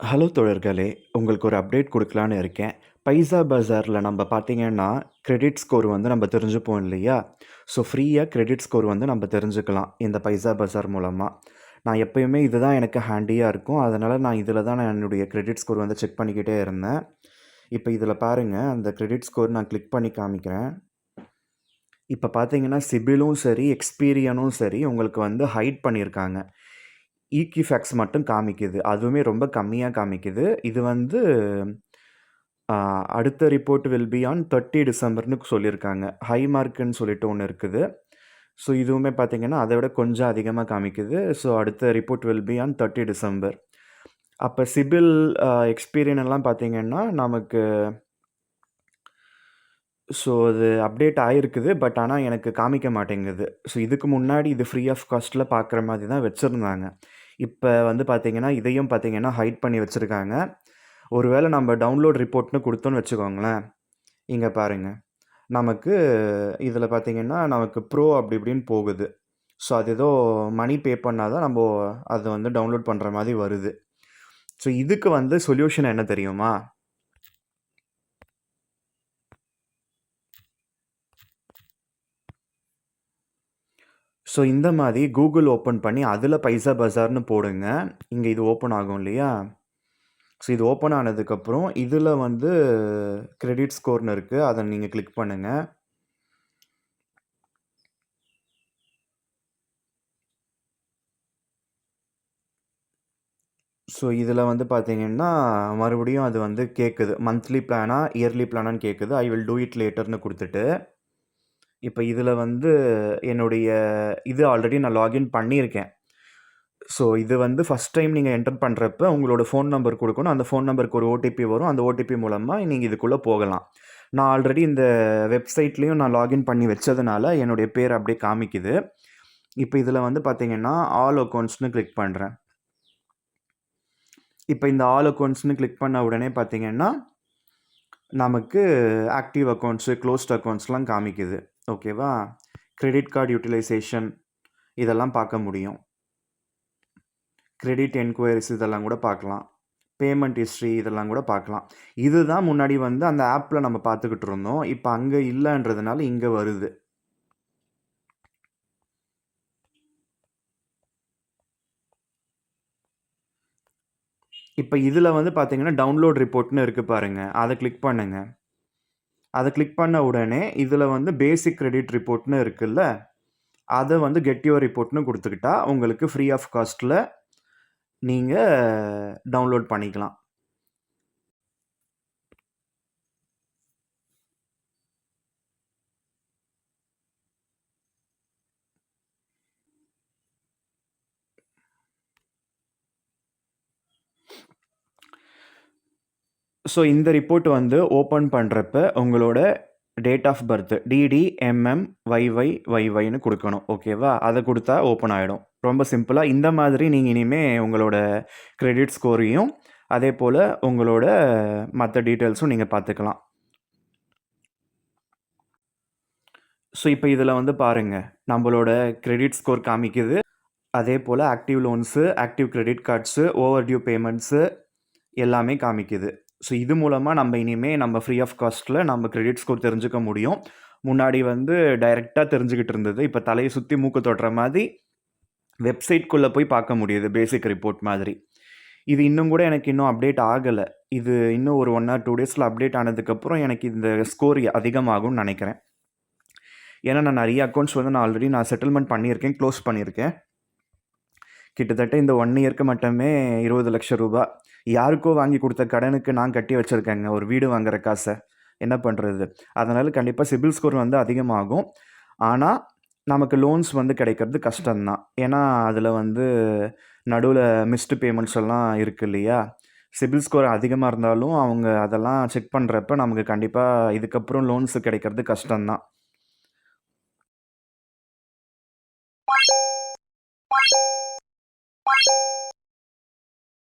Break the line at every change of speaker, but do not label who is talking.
Hello தோழர்களே! உங்களுக்கு ஒரு அப்டேட் கொடுக்கலான்னு இருக்கேன். பைசா பஜாரில் நம்ம பார்த்தீங்கன்னா, கிரெடிட் ஸ்கோர் வந்து நம்ம தெரிஞ்சுப்போம் இல்லையா? ஸோ ஃப்ரீயாக கிரெடிட் ஸ்கோர் வந்து நம்ம தெரிஞ்சுக்கலாம். இந்த பைசா பஜார் மூலமாக நான் எப்பயுமே இதுதான் எனக்கு ஹேண்டியாக இருக்கும். அதனால் நான் இதில் தான் நான் என்னுடைய கிரெடிட் ஸ்கோர் வந்து செக் பண்ணிக்கிட்டே இருந்தேன். இப்போ இதில் பாருங்கள் அந்த கிரெடிட் ஸ்கோர் நான் கிளிக் பண்ணி காமிக்கிறேன். இப்போ பார்த்தீங்கன்னா, சிபிலும் சரி, எக்ஸ்பீரியனும் சரி உங்களுக்கு வந்து ஹைட் பண்ணியிருக்காங்க. ஈக்யூஃபேக்ஸ் மட்டும் காமிக்குது. அதுவுமே ரொம்ப கம்மியாக காமிக்குது. இது வந்து அடுத்த report will be on thirty டிசம்பர்னு சொல்லியிருக்காங்க. ஹை மார்க்குன்னு சொல்லிட்டு ஒன்று இருக்குது. ஸோ இதுவுமே பார்த்திங்கன்னா அதை விட கொஞ்சம் அதிகமாக காமிக்குது. ஸோ அடுத்த report will be on 30 December. அப்போ சிபில், எக்ஸ்பீரியன் எல்லாம் பார்த்தீங்கன்னா, நமக்கு ஸோ அது அப்டேட் ஆகிருக்குது பட் ஆனால் எனக்கு காமிக்க மாட்டேங்குது. ஸோ இதுக்கு முன்னாடி இது ஃப்ரீ ஆஃப் காஸ்ட்டில் பார்க்குற மாதிரி தான் வச்சுருந்தாங்க இப்போ வந்து பார்த்தீங்கன்னா, இதையும் பார்த்தீங்கன்னா ஹைட் பண்ணி வச்சுருக்காங்க ஒருவேளை நம்ம டவுன்லோட் ரிப்போர்ட்னு கொடுத்தோன்னு வச்சுக்கோங்களேன். இங்கே பாருங்கள் நமக்கு இதில் பார்த்தீங்கன்னா, நமக்கு ப்ரோ அப்படி இப்படின்னு போகுது. ஸோ அது ஏதோ மணி பே பண்ணால் தான் நம்ம அதை வந்து டவுன்லோட் பண்ணுற மாதிரி வருது. ஸோ இதுக்கு வந்து சொல்யூஷன் என்ன தெரியுமா? ஸோ இந்த மாதிரி கூகுள் ஓப்பன் பண்ணி அதில் பைசா பஜார்ன்னு போடுங்க. இங்கே இது ஓப்பன் ஆகும் இல்லையா? ஸோ இது ஓப்பன் ஆனதுக்கப்புறம், இதில் வந்து கிரெடிட் ஸ்கோர்னு இருக்கு. அதை நீங்கள் கிளிக் பண்ணுங்கள் ஸோ இதில் வந்து பார்த்தீங்கன்னா, மறுபடியும் அது வந்து கேட்குது. மந்த்லி பிளானா, இயர்லி பிளானான்னு கேட்குது. ஐ வில் டூ இட் லேட்டர்னு கொடுத்துட்டு இப்போ இதில் வந்து என்னுடைய இது ஆல்ரெடி நான் லாகின் பண்ணியிருக்கேன். ஸோ இது வந்து ஃபஸ்ட் டைம் நீங்கள் என்டர் பண்ணுறப்ப உங்களோட ஃபோன் நம்பர் கொடுக்கணும் அந்த ஃபோன் நம்பருக்கு ஒரு ஓடிபி வரும். அந்த ஓடிபி மூலமாக நீங்கள் இதுக்குள்ளே போகலாம். நான் ஆல்ரெடி இந்த வெப்சைட்லேயும் நான் லாகின் பண்ணி வச்சதுனால, என்னுடைய பேர் அப்படியே காமிக்குது. இப்போ இதில் வந்து பார்த்தீங்கன்னா, ஆல் அக்கௌண்ட்ஸ்னு கிளிக் பண்ணுறேன் இப்போ இந்த ஆல் அக்கௌண்ட்ஸ்னு கிளிக் பண்ண உடனே பார்த்தீங்கன்னா, நமக்கு ஆக்டிவ் அக்கௌண்ட்ஸு க்ளோஸ்ட் அக்கௌண்ட்ஸ்லாம் காமிக்குது. ஓகேவா? கிரெடிட் கார்டு யுட்டிலைசேஷன் இதெல்லாம் பார்க்க முடியும். கிரெடிட் என்கொயரிஸ் இதெல்லாம் கூட பார்க்கலாம். பேமெண்ட் ஹிஸ்ட்ரி இதெல்லாம் கூட பார்க்கலாம். இதுதான் முன்னாடி வந்து அந்த ஆப்பில் நம்ம பார்த்துக்கிட்டு இருந்தோம். இப்போ அங்கே இல்லைன்றதுனால இங்கே வருது. இப்போ இதில் வந்து பார்த்தீங்கன்னா, டவுன்லோட் ரிப்போர்ட்னு இருக்குது பாருங்கள் அதை கிளிக் பண்ணுங்கள் அதை கிளிக் பண்ண உடனே இதில் வந்து பேசிக் கிரெடிட் ரிப்போர்ட்னு இருக்குல்ல, அதை வந்து கெட் யுவர் ரிப்போர்ட்னு கொடுத்துக்கிட்டா உங்களுக்கு ஃப்ரீ ஆஃப் காஸ்ட்டில் நீங்கள் டவுன்லோட் பண்ணிக்கலாம். ஸோ இந்த ரிப்போர்ட் வந்து ஓப்பன் பண்ணுறப்ப உங்களோட date of birth DD, MM, YY, வைஒய்னு கொடுக்கணும் ஓகேவா? அதை கொடுத்தா ஓப்பன் ஆகிடும் ரொம்ப சிம்பிளாக இந்த மாதிரி நீங்கள் இனிமேல் உங்களோட கிரெடிட் ஸ்கோரையும், அதே போல் உங்களோட மற்ற டீட்டெயில்ஸும் நீங்கள் பார்த்துக்கலாம். ஸோ இப்போ இதில் வந்து பாருங்கள் நம்மளோட கிரெடிட் ஸ்கோர் காமிக்குது. அதே போல் active loans, active credit cards, overdue payments எல்லாமே காமிக்குது. ஸோ இது மூலமாக நம்ம இனிமேல் நம்ம ஃப்ரீ ஆஃப் காஸ்ட்டில் நம்ம கிரெடிட் ஸ்கோர் தெரிஞ்சுக்க முடியும். முன்னாடி வந்து டைரெக்டாக தெரிஞ்சுக்கிட்டு இருந்தது. இப்போ தலையை சுற்றி மூக்க தொடுற மாதிரி வெப்சைட்குள்ளே போய் பார்க்க முடியுது. பேசிக் ரிப்போர்ட் மாதிரி. இது இன்னும் கூட எனக்கு இன்னும் அப்டேட் ஆகலை இது இன்னும் ஒரு ஒன் ஆர் டூ டேஸில் அப்டேட் ஆனதுக்கப்புறம் எனக்கு இந்த ஸ்கோர் அதிகமாகும்னு நினைக்கிறேன் ஏன்னா நான் நிறைய அக்கௌண்ட்ஸ் வந்து நான் ஆல்ரெடி நான் செட்டில்மெண்ட் பண்ணியிருக்கேன். க்ளோஸ் பண்ணியிருக்கேன். கிட்டத்தட்ட இந்த ஒன் இயர்க்கு மட்டுமே இருபது லட்சம் ரூபாய் யாருக்கோ வாங்கி கொடுத்த கடனுக்கு நான் கட்டி வச்சுருக்கேங்க ஒரு வீடு வாங்குற காசை என்ன பண்ணுறது அதனால் கண்டிப்பாக சிபில் ஸ்கோர் வந்து அதிகமாகும். ஆனால் நமக்கு லோன்ஸ் வந்து கிடைக்கிறது கஷ்டம்தான் ஏன்னா, அதில் வந்து நடுவில் மிஸ்டு பேமெண்ட்ஸ் எல்லாம் இருக்கு இல்லையா? சிபில் ஸ்கோர் அதிகமாக இருந்தாலும் அவங்க அதெல்லாம் செக் பண்ணுறப்ப நமக்கு கண்டிப்பாக இதுக்கப்புறம் லோன்ஸ் கிடைக்கிறது கஷ்டம் தான்.